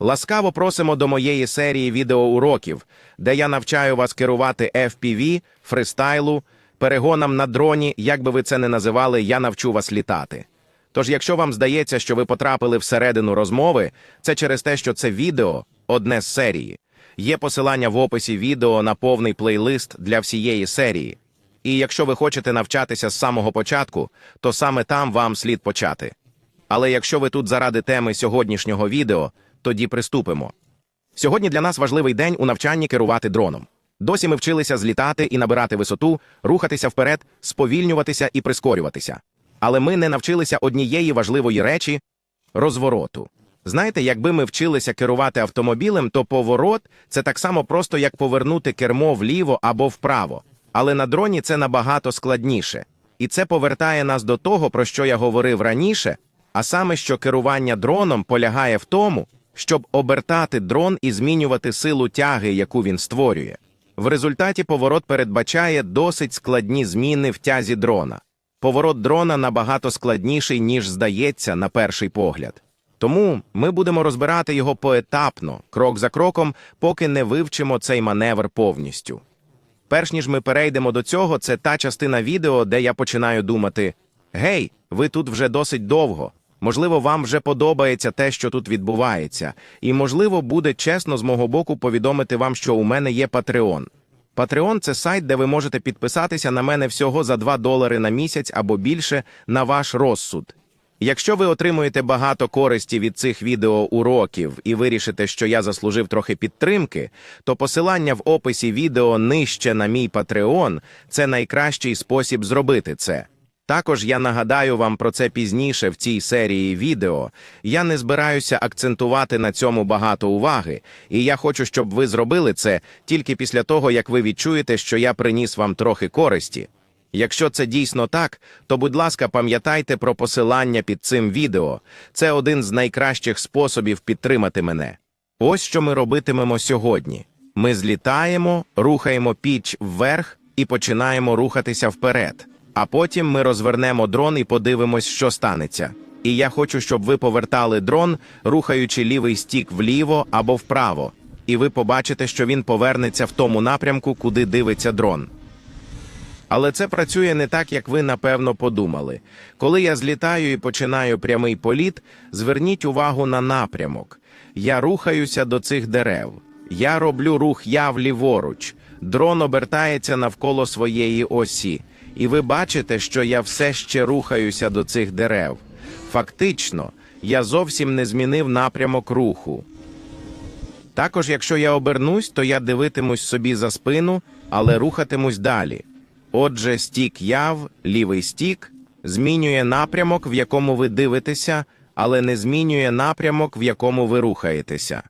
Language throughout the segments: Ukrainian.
Ласкаво просимо до моєї серії відеоуроків, де я навчаю вас керувати FPV, фристайлу, перегонам на дроні, як би ви це не називали, я навчу вас літати. Тож, якщо вам здається, що ви потрапили всередину розмови, це через те, що це відео одне з серії. Є посилання в описі відео на повний плейлист для всієї серії. І якщо ви хочете навчатися з самого початку, то саме там вам слід почати. Але якщо ви тут заради теми сьогоднішнього відео, тоді приступимо. Сьогодні для нас важливий день у навчанні керувати дроном. Досі ми вчилися злітати і набирати висоту, рухатися вперед, сповільнюватися і прискорюватися. Але ми не навчилися однієї важливої речі розвороту. Знаєте, якби ми вчилися керувати автомобілем, то поворот це так само просто, як повернути кермо вліво або вправо. Але на дроні це набагато складніше. І це повертає нас до того, про що я говорив раніше, а саме, що керування дроном полягає в тому, щоб обертати дрон і змінювати силу тяги, яку він створює. В результаті поворот передбачає досить складні зміни в тязі дрона. Поворот дрона набагато складніший, ніж здається на перший погляд. Тому ми будемо розбирати його поетапно, крок за кроком, поки не вивчимо цей маневр повністю. Перш ніж ми перейдемо до цього, це та частина відео, де я починаю думати: гей, ви тут вже досить довго. Можливо, вам вже подобається те, що тут відбувається, і можливо, буде чесно з мого боку повідомити вам, що у мене є Patreon. Patreon – це сайт, де ви можете підписатися на мене всього за 2 долари на місяць або більше на ваш розсуд. Якщо ви отримуєте багато користі від цих відеоуроків і вирішите, що я заслужив трохи підтримки, то посилання в описі відео нижче на мій Patreon – це найкращий спосіб зробити це. Також я нагадаю вам про це пізніше в цій серії відео. Я не збираюся акцентувати на цьому багато уваги, і я хочу, щоб ви зробили це тільки після того, як ви відчуєте, що я приніс вам трохи користі. Якщо це дійсно так, то будь ласка, пам'ятайте про посилання під цим відео. Це один з найкращих способів підтримати мене. Ось що ми робитимемо сьогодні. Ми злітаємо, рухаємо піч вверх і починаємо рухатися вперед. А потім ми розвернемо дрон і подивимось, що станеться. І я хочу, щоб ви повертали дрон, рухаючи лівий стік вліво або вправо. І ви побачите, що він повернеться в тому напрямку, куди дивиться дрон. Але це працює не так, як ви напевно подумали. Коли я злітаю і починаю прямий політ, зверніть увагу на напрямок. Я рухаюся до цих дерев. Я роблю рух яв ліворуч. Дрон обертається навколо своєї осі. І ви бачите, що я все ще рухаюся до цих дерев. Фактично, я зовсім не змінив напрямок руху. Також, якщо я обернусь, то я дивитимусь собі за спину, але рухатимусь далі. Отже, стік яв, лівий стік, змінює напрямок, в якому ви дивитеся, але не змінює напрямок, в якому ви рухаєтеся.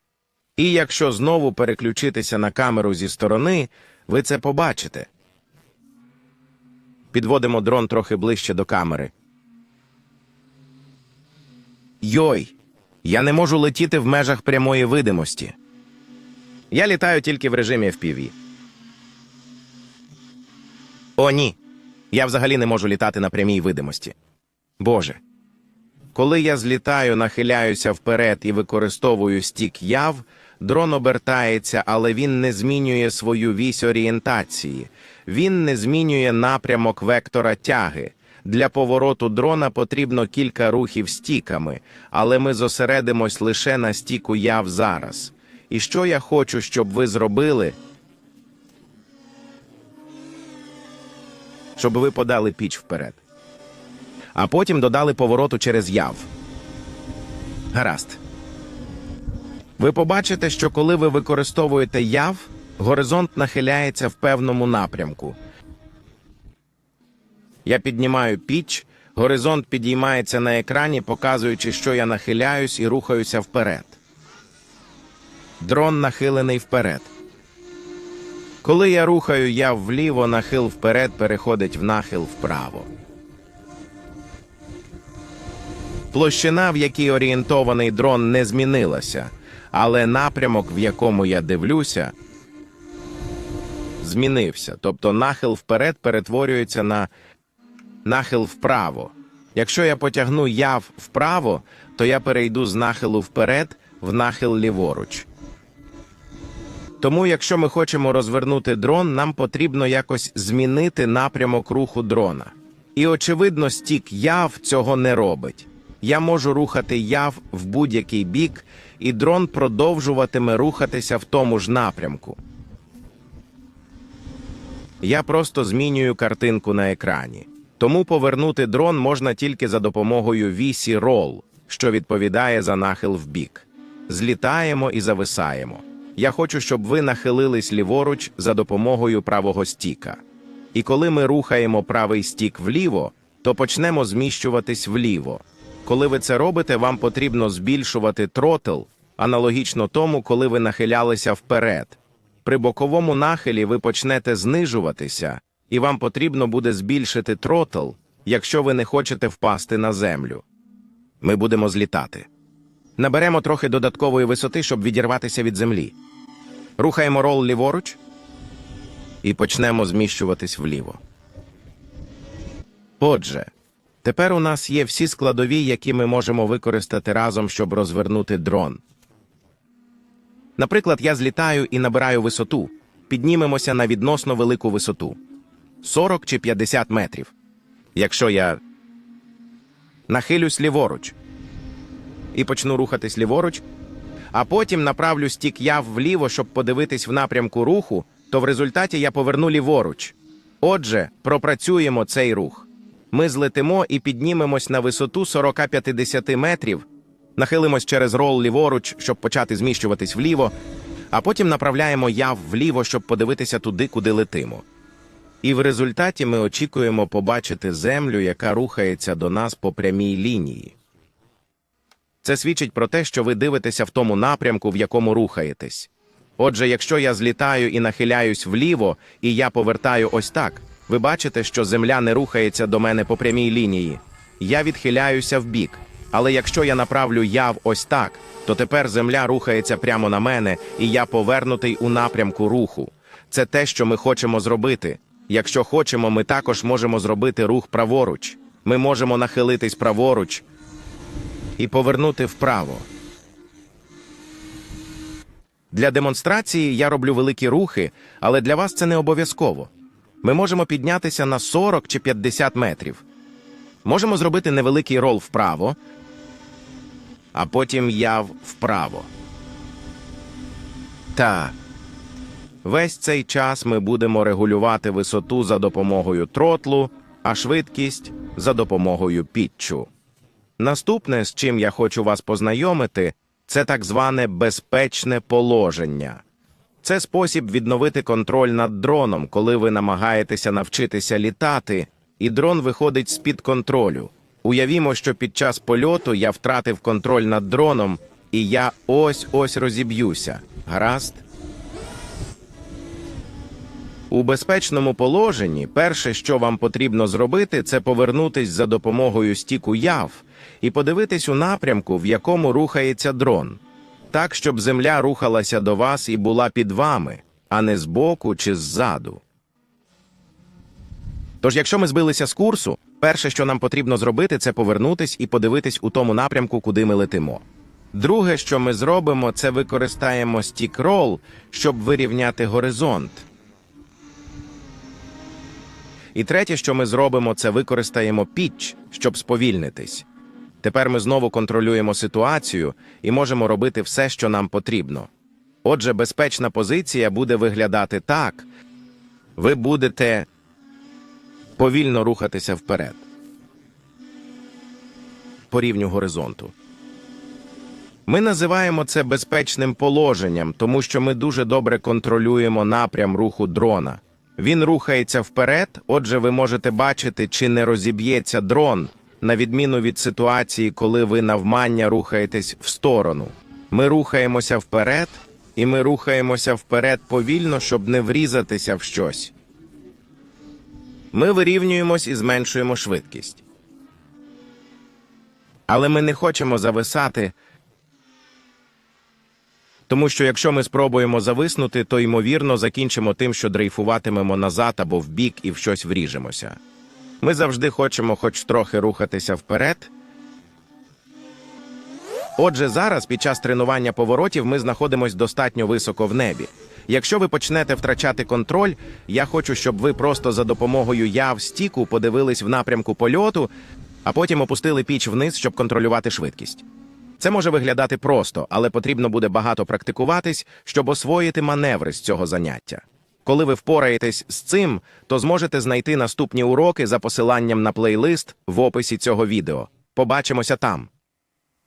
І якщо знову переключитися на камеру зі сторони, ви це побачите. Підводимо дрон трохи ближче до камери. Йой! Я не можу летіти в межах прямої видимості. Я літаю тільки в режимі FPV. О, ні. Я взагалі не можу літати на прямій видимості. Боже. Коли я злітаю, нахиляюся вперед і використовую стік яв, дрон обертається, але він не змінює свою вісь орієнтації. Він не змінює напрямок вектора тяги. Для повороту дрона потрібно кілька рухів стіками, але ми зосередимось лише на стіку яв зараз. І що я хочу, щоб ви зробили, щоб ви подали піч вперед. А потім додали повороту через яв. Гаразд. Ви побачите, що коли ви використовуєте яв, горизонт нахиляється в певному напрямку. Я піднімаю піч, горизонт підіймається на екрані, показуючи, що я нахиляюсь і рухаюся вперед. Дрон нахилений вперед. Коли я рухаю яв вліво, нахил вперед переходить в нахил вправо. Площина, в якій орієнтований дрон, не змінилася, але напрямок, в якому я дивлюся, змінився. Тобто нахил вперед перетворюється на нахил вправо. Якщо я потягну яв вправо, то я перейду з нахилу вперед в нахил ліворуч. Тому, якщо ми хочемо розвернути дрон, нам потрібно якось змінити напрямок руху дрона. І, очевидно, стік яв цього не робить. Я можу рухати яв в будь-який бік, і дрон продовжуватиме рухатися в тому ж напрямку. Я просто змінюю картинку на екрані. Тому повернути дрон можна тільки за допомогою вісі рол, що відповідає за нахил в бік. Злітаємо і зависаємо. Я хочу, щоб ви нахилились ліворуч за допомогою правого стіка. І коли ми рухаємо правий стік вліво, то почнемо зміщуватись вліво. Коли ви це робите, вам потрібно збільшувати тротл, аналогічно тому, коли ви нахилялися вперед. При боковому нахилі ви почнете знижуватися, і вам потрібно буде збільшити тротл, якщо ви не хочете впасти на землю. Ми будемо злітати. Наберемо трохи додаткової висоти, щоб відірватися від землі. Рухаємо рол ліворуч і почнемо зміщуватись вліво. Отже, тепер у нас є всі складові, які ми можемо використати разом, щоб розвернути дрон. Наприклад, я злітаю і набираю висоту. Піднімемося на відносно велику висоту 40 чи 50 метрів. Якщо я нахилюсь ліворуч і почну рухатись ліворуч, а потім направлю стік яв вліво, щоб подивитись в напрямку руху, то в результаті я поверну ліворуч. Отже, пропрацюємо цей рух. Ми злетимо і піднімемось на висоту 40-50 метрів, нахилимось через рол ліворуч, щоб почати зміщуватись вліво, а потім направляємо яв вліво, щоб подивитися туди, куди летимо. І в результаті ми очікуємо побачити землю, яка рухається до нас по прямій лінії. Це свідчить про те, що ви дивитеся в тому напрямку, в якому рухаєтесь. Отже, якщо я злітаю і нахиляюсь вліво, і я повертаю ось так, ви бачите, що земля не рухається до мене по прямій лінії. Я відхиляюся вбік. Але якщо я направлю яв ось так, то тепер земля рухається прямо на мене, і я повернутий у напрямку руху. Це те, що ми хочемо зробити. Якщо хочемо, ми також можемо зробити рух праворуч. Ми можемо нахилитись праворуч і повернути вправо. Для демонстрації я роблю великі рухи, але для вас це не обов'язково. Ми можемо піднятися на 40 чи 50 метрів. Можемо зробити невеликий рол вправо, а потім яв вправо. Та весь цей час ми будемо регулювати висоту за допомогою тротлу, а швидкість за допомогою пітчу. Наступне, з чим я хочу вас познайомити, це так зване безпечне положення. Це спосіб відновити контроль над дроном, коли ви намагаєтеся навчитися літати, і дрон виходить з-під контролю. Уявімо, що під час польоту я втратив контроль над дроном, і я ось ось розіб'юся. Гаразд? У безпечному положенні перше, що вам потрібно зробити, це повернутись за допомогою стіку яв і подивитись у напрямку, в якому рухається дрон, так, щоб земля рухалася до вас і була під вами, а не збоку чи ззаду. Тож, якщо ми збилися з курсу, перше, що нам потрібно зробити, це повернутись і подивитись у тому напрямку, куди ми летимо. Друге, що ми зробимо, це використаємо стік-рол, щоб вирівняти горизонт. І третє, що ми зробимо, це використаємо пітч, щоб сповільнитись. Тепер ми знову контролюємо ситуацію і можемо робити все, що нам потрібно. Отже, безпечна позиція буде виглядати так: ви будете повільно рухатися вперед по рівню горизонту. Ми називаємо це безпечним положенням, тому що ми дуже добре контролюємо напрям руху дрона. Він рухається вперед, отже, ви можете бачити, чи не розіб'ється дрон, на відміну від ситуації, коли ви навмання рухаєтесь в сторону. Ми рухаємося вперед, і ми рухаємося вперед повільно, щоб не врізатися в щось. Ми вирівнюємось і зменшуємо швидкість. Але ми не хочемо зависати, тому що якщо ми спробуємо зависнути, то ймовірно закінчимо тим, що дрейфуватимемо назад або вбік і в щось вріжемося. Ми завжди хочемо хоч трохи рухатися вперед Отже, зараз під час тренування поворотів ми знаходимося достатньо високо в небі. Якщо ви почнете втрачати контроль, я хочу, щоб ви просто за допомогою яв стіку подивились в напрямку польоту, а потім опустили піч вниз, щоб контролювати швидкість. Це може виглядати просто, але потрібно буде багато практикуватись, щоб освоїти маневри з цього заняття. Коли ви впораєтесь з цим, то зможете знайти наступні уроки за посиланням на плейлист в описі цього відео. Побачимося там.